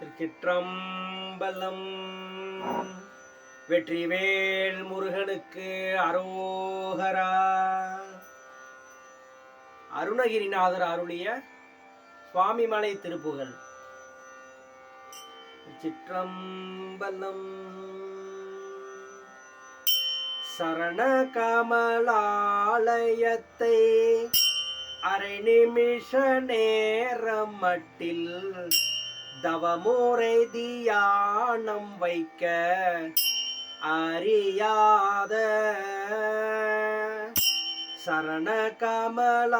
திருச்சிற்றம்பலம். வெற்றிவேல் முருகனுக்கு அரோகரா. அருணகிரிநாதர் அருளிய சுவாமிமலை திருப்புகள் சிற்றம்பலம் சரண கமலாலயத்தை அரை நிமிஷ நேரம் மட்டில் தவமோரை தியானம் வைக்க அறியாத சரண கமலாலயத்தை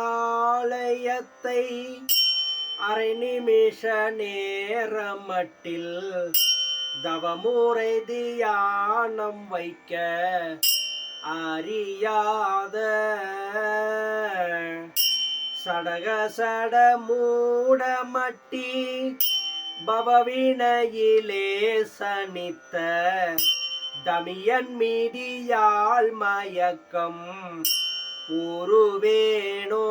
அரை நிமிஷ நேரமட்டில் தவமுறை தியானம் வைக்க அறியாத சடக சட மூடமட்டி பவவினையிலே சனித்த தமியன் மீடியால் மயக்கம் உருவேணோ.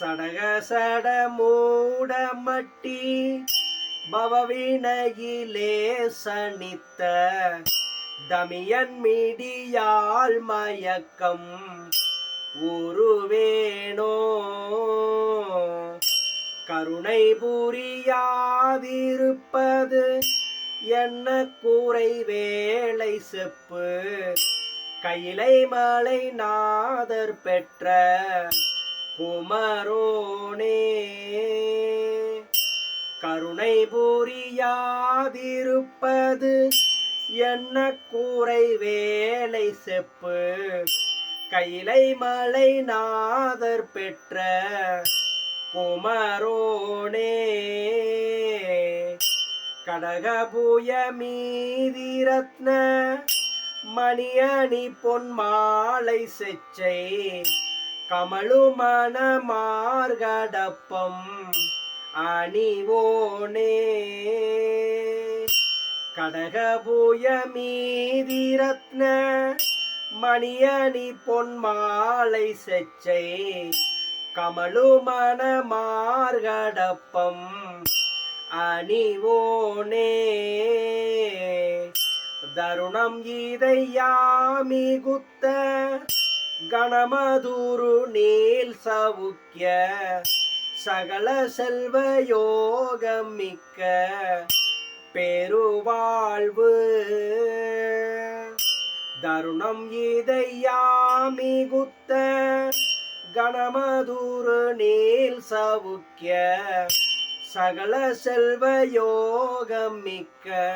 சடக சட மூட மட்டி பவவினையிலே சனித்த தமியன் மீடியால் மயக்கம் உருவேணோ. கருணை புரியாதிருப்பது. என்ன கூரை வேலை செப்பு. கையிலை மலை நாதர் பெற்ற குமரோனே. கருணை புரியாதிருப்பது. என்ன கூரை வேலை செப்பு. கையிலை மலை நாதர் பெற்ற குமரோனே. கடகபூய மீதி ரத்ன மணியணி பொன் மாலை செச்சை. கமழுமண மார்கடப்பம் அணிவோனே. கடகபூய மீதி ரத்ன மணியணி பொன் மாலை செச்சை. கமழுமண மார்கடப்பம் அணிவோனே. தருணம் இதையாமி குத்த கணமதுரு நீல் சவுக்கிய சகல செல்வ யோகம் மிக்க பெருவாழ்வு. தருணம் இதையாமி குத்த கணமதுரு நீல் சவுக்கிய சகல செல்வ யோகம் மிக்க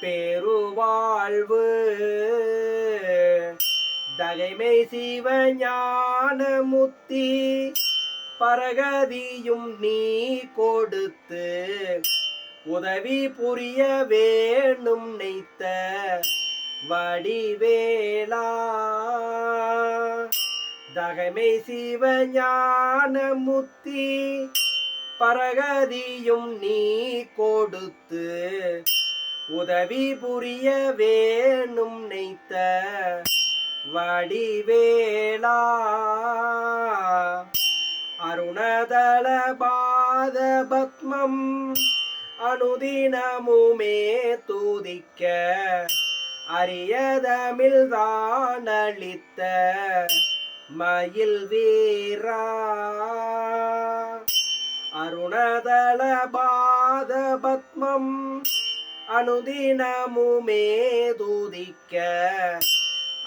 பெருவாழ்வு. தகைமை சிவஞான முத்தி பரகதியும் நீ கொடுத்து உதவி புரிய வேணும் நெய்த்த வடிவேலா. தகமை சிவஞான முத்தி பரகதியும் நீ கொடுத்து உதவி புரிய வேணும் நெய்த்த வடிவேலா. அருணதள பாத பத்மம் அனுதினமுமே தூதிக்க அரியதமிழ் தானளித்த மயில் வீரா. அருணதள பாத பத்மம் அனுதினமுமே துதிக்க.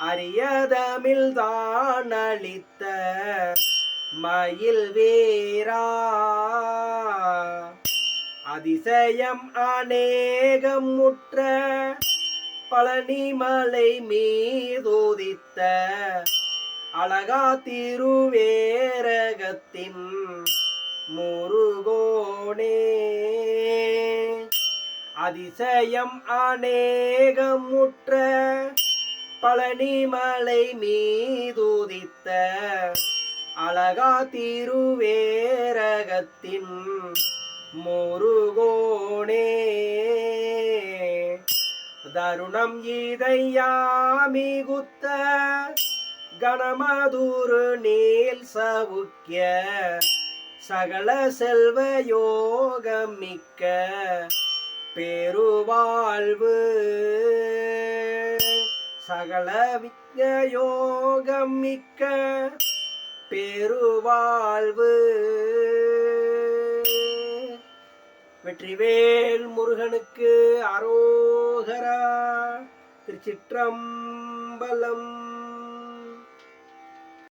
அரியதமில் தான் அளித்த மயில் வீரா. அதிசயம் அநேகம் முற்ற பழனிமலை மீதோதித்த அழகா திருவேரகத்தின் முருகோனே. அதிசயம் அநேகம் முற்ற பழனிமலை மீதுதித்த அழகா திருவேரகத்தின் முருகோனே. தருணம் இதையாமிகுத்த கணமதுரு நீல் சவுக்கிய சகல செல்வ யோகம் மிக்க பெருவாழ்வு. சகல வித்ய யோகம் மிக்க பெருவாழ்வு. வெற்றிவேல் முருகனுக்கு அரோகரா திருச்சிற்றம்பலம்